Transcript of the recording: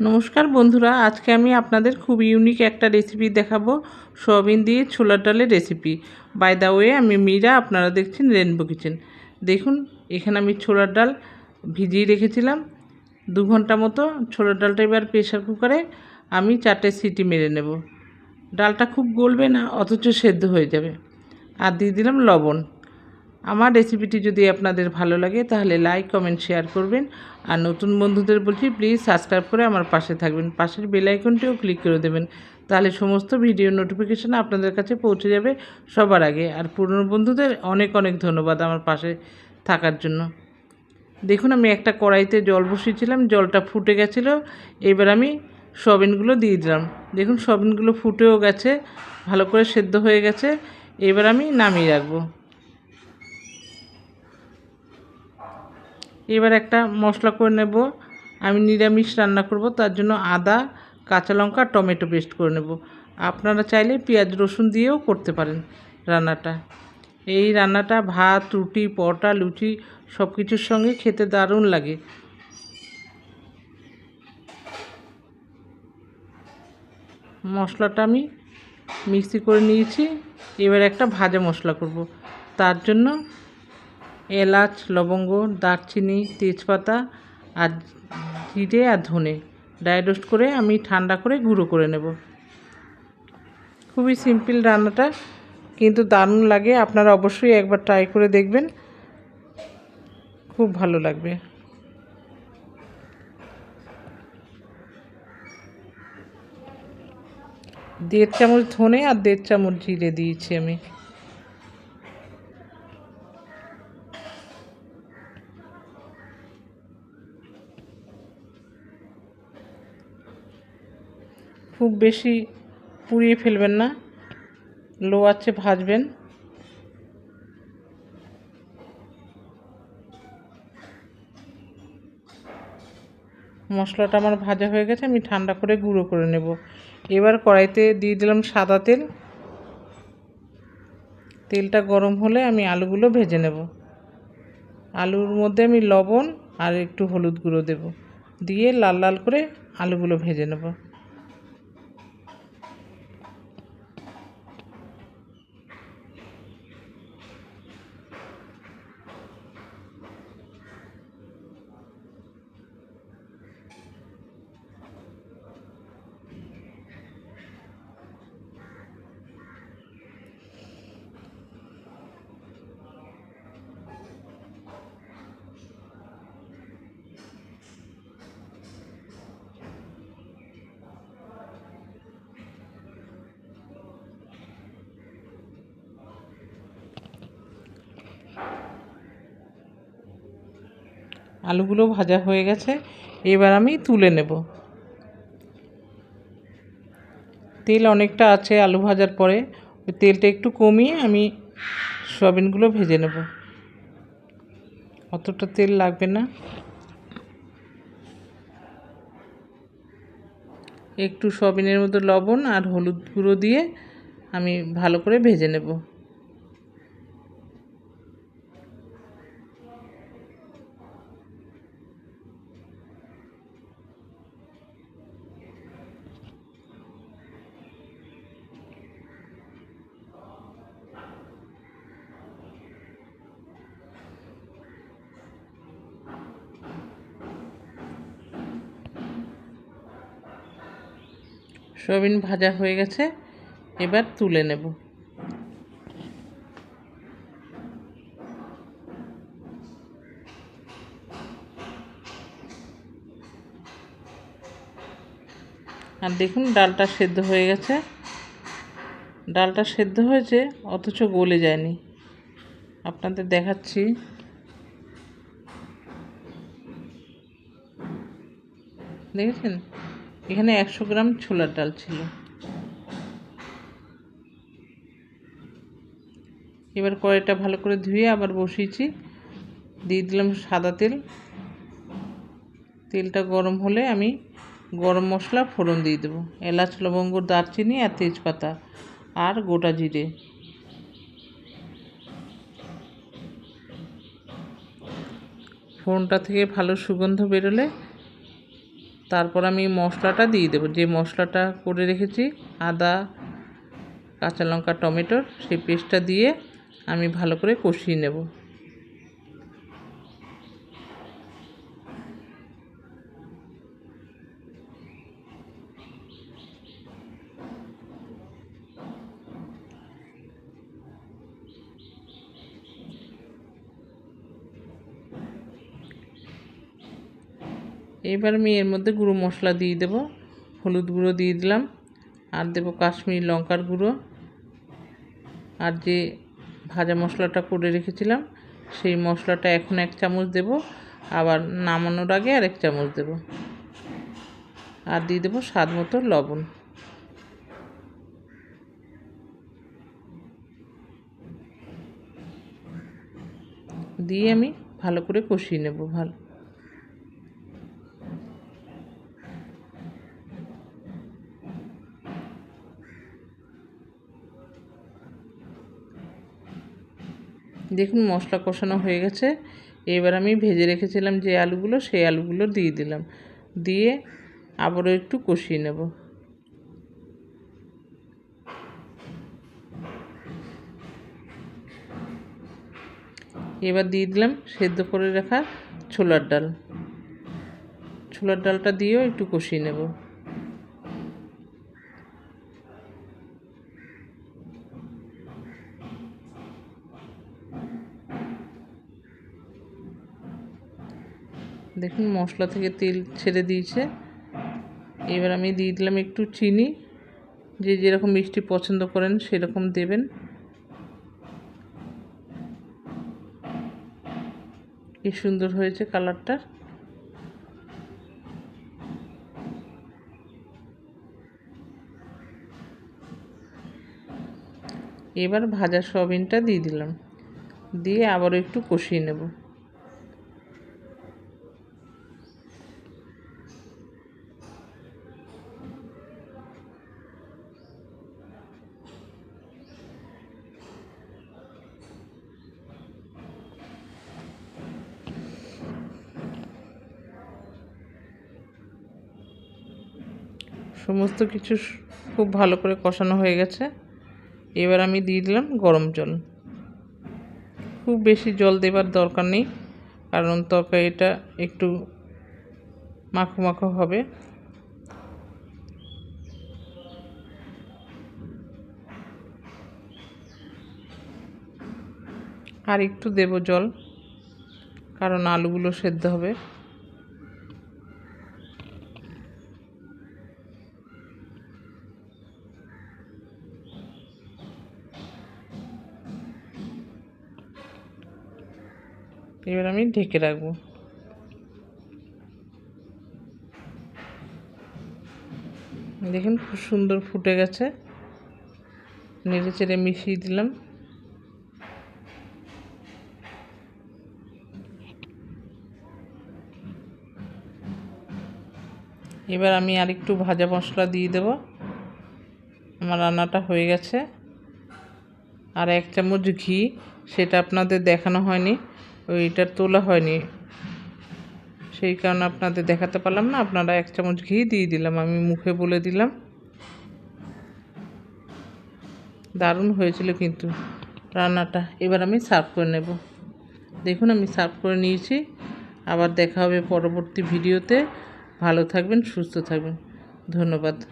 নমস্কার বন্ধুরা, আজকে আমি আপনাদের খুব ইউনিক একটা রেসিপি দেখাবো, সোয়াবিন দিয়ে ছোলার ডালের রেসিপি বাই দ্য ওয়ে আমি মীরা, আপনারা দেখছেন রেনবো কিচেন দেখুন, এখানে আমি ছোলার ডাল ভিজিয়ে রেখেছিলাম। দু ঘণ্টা মতো ছোলার ডালটা এবার প্রেশার কুকারে আমি চারটে সিটি মেরে নেব। ডালটা খুব গলবে না, অথচ সেদ্ধ হয়ে যাবে। আর দিয়ে দিলাম লবণ। আমার রেসিপিটি যদি আপনাদের ভালো লাগে, তাহলে লাইক কমেন্ট শেয়ার করবেন। আর নতুন বন্ধুদের বলছি প্লিজ সাবস্ক্রাইব করে আমার পাশে থাকবেন। পাশের বেল আইকনটিও ক্লিক করে দেবেন। তাহলে সমস্ত ভিডিও নোটিফিকেশান আপনাদের কাছে পৌঁছে যাবে সবার আগে। আর পুরনো বন্ধুদের অনেক অনেক ধন্যবাদ আমার পাশে থাকার জন্য। দেখুন, আমি একটা কড়াইতে জল বসিয়েছিলাম, জলটা ফুটে গেছিল। এবার আমি সয়াবিনগুলো দিয়ে দিলাম। দেখুন, সয়াবিনগুলো ফুটেও গেছে, ভালো করে সেদ্ধ হয়ে গেছে। এবার আমি নামিয়ে রাখব। এবার একটা মশলা করে নেব। আমি নিরামিষ রান্না করব, তার জন্য আদা, কাঁচা লঙ্কা, টমেটো পেস্ট করে নেব। আপনারা চাইলে পেঁয়াজ, রসুন দিয়েও করতে পারেন রান্নাটা। এই রান্নাটা ভাত, রুটি, পরোটা, লুচি সব কিছুর সঙ্গে খেতে দারুণ লাগে। মশলাটা আমি মিক্সি করে নিয়েছি। এবার একটা ভাজা মশলা করব। তার জন্য এলাচ, লবঙ্গ, দারচিনি, তেজপাতা, আর জিরে আর ধনে। ড্রাই রোস্ট করে আমি ঠান্ডা করে গুঁড়ো করে নেব। খুবই সিম্পল রান্নাটা, কিন্তু দারুণ লাগে। আপনারা অবশ্যই একবার ট্রাই করে দেখবেন। খুব ভালো লাগবে। দেড় চামচ ধনে আর দেড় চামচ জিরে দিয়েছি আমি। খুব বেশি পুড়িয়ে ফেলবেন না। লো আছে ভাজবেন। মশলাটা আমার ভাজা হয়ে গেছে, আমি ঠান্ডা করে গুঁড়ো করে নেব। এবার কড়াইতে দিয়ে দিলাম সাদা তেল। তেলটা গরম হলে আমি আলুগুলো ভেজে নেব। আলুর মধ্যে আমি লবণ আর একটু হলুদ গুঁড়ো দেব। দিয়ে লাল লাল করে আলুগুলো ভেজে নেব। আলুগুলো ভাজা হয়ে গেছে। এবার আমি তুলে নেব। তেল অনেকটা আছে আলু ভাজার পরে। ওই তেলটা একটু কমিয়ে আমি সয়াবিনগুলো ভেজে নেব। অতটা তেল লাগবে না। একটু সয়াবিনের মধ্যে লবণ আর হলুদ গুঁড়ো দিয়ে আমি ভালো করে ভেজে নেব। সয়াবিন ভাজা হয়ে গেছে, এবার তুলে নেব। আর দেখুন, ডালটা সেদ্ধ হয়ে গেছে। ডালটা সেদ্ধ হয়েছে, অথচ গলে যায়নি। আপনাদের দেখাচ্ছি। দেখেছেন? এখানে একশো গ্রাম ছোলার ডাল ছিল। এবার কড়াইটা ভালো করে ধুয়ে আবার বসিয়েছি। দিয়ে দিলাম সাদা তেল। তেলটা গরম হলে আমি গরম মশলা, ফোড়ন দিয়ে দেবো। এলাচ, লবঙ্গ, দারচিনি আর তেজপাতা আর গোটা জিরে। ফোড়নটা থেকে ভালো সুগন্ধ বেরোলে তারপর আমি মশলাটা দিয়ে দেবো। যে মশলাটা করে রেখেছি, আদা, কাঁচা লঙ্কা, টমেটোর, সেই পেস্টটা দিয়ে আমি ভালো করে কষিয়ে নেব। এবার আমি এর মধ্যে গুঁড়ো মশলা দিয়ে দেবো, হলুদ গুঁড়ো দিয়ে দিলাম, আর দেবো কাশ্মীরি লঙ্কার গুঁড়ো। আর যে ভাজা মশলাটা করে রেখেছিলাম, সেই মশলাটা এখন এক চামচ দেব, আবার নামানোর আগে আর এক চামচ দেব। আর দিয়ে দেবো স্বাদ মতো লবণ। দিয়ে আমি ভালো করে কষিয়ে নেব ভালো। দেখুন মশলা কষানো হয়ে গেছে। এবার আমি ভেজে রেখেছিলাম যে আলুগুলো, সেই আলুগুলো দিয়ে দিলাম। দিয়ে আবারও একটু কষিয়ে নেব। এবার দিয়ে দিলাম সেদ্ধ করে রাখা ছোলার ডাল। ছোলার ডালটা দিয়েও একটু কষিয়ে নেব। দেখুন মশলা থেকে তেল ছেড়ে দিয়েছে। এবার আমি দিয়ে দিলাম একটু চিনি। যে যেরকম মিষ্টি পছন্দ করেন সেরকম দেবেন। কি সুন্দর হয়েছে কালারটা। এবার ভাজা সয়াবিনটা দিয়ে দিলাম। দিয়ে আবারও একটু কষিয়ে নেব। সমস্ত কিছু খুব ভালো করে কষানো হয়ে গেছে। এবার আমি দিয়ে দিলাম গরম জল। খুব বেশি জল দেবার দরকার নেই, কারণ তরকারিটা একটু মাখো মাখো হবে। আর একটু দেব জল, কারণ আলুগুলো সেদ্ধ হবে। এবার আমি ঢেকে রাখব। দেখুন খুব সুন্দর ফুটে গেছে। নেড়ে চেড়ে মিশিয়ে দিলাম। এবার আমি আর একটু ভাজা মশলা দিয়ে দেব। আমার রান্নাটা হয়ে গেছে। আর এক চামচ ঘি, সেটা আপনাদের দেখানো হয়নি। ওইটা তোলা হয়নি। সেই কারণে আপনাদের দেখাতে পারলাম না। আপনারা এক চামচ ঘি দিয়ে দিলাম, আমি মুখে বলে দিলাম। দারুণ হয়েছিল কিন্তু রান্নাটা। এবার আমি সার্ভ করে নেব। দেখুন, আমি সার্ভ করে নিয়েছি। আবার দেখা হবে পরবর্তী ভিডিওতে। ভালো থাকবেন, সুস্থ থাকবেন। ধন্যবাদ।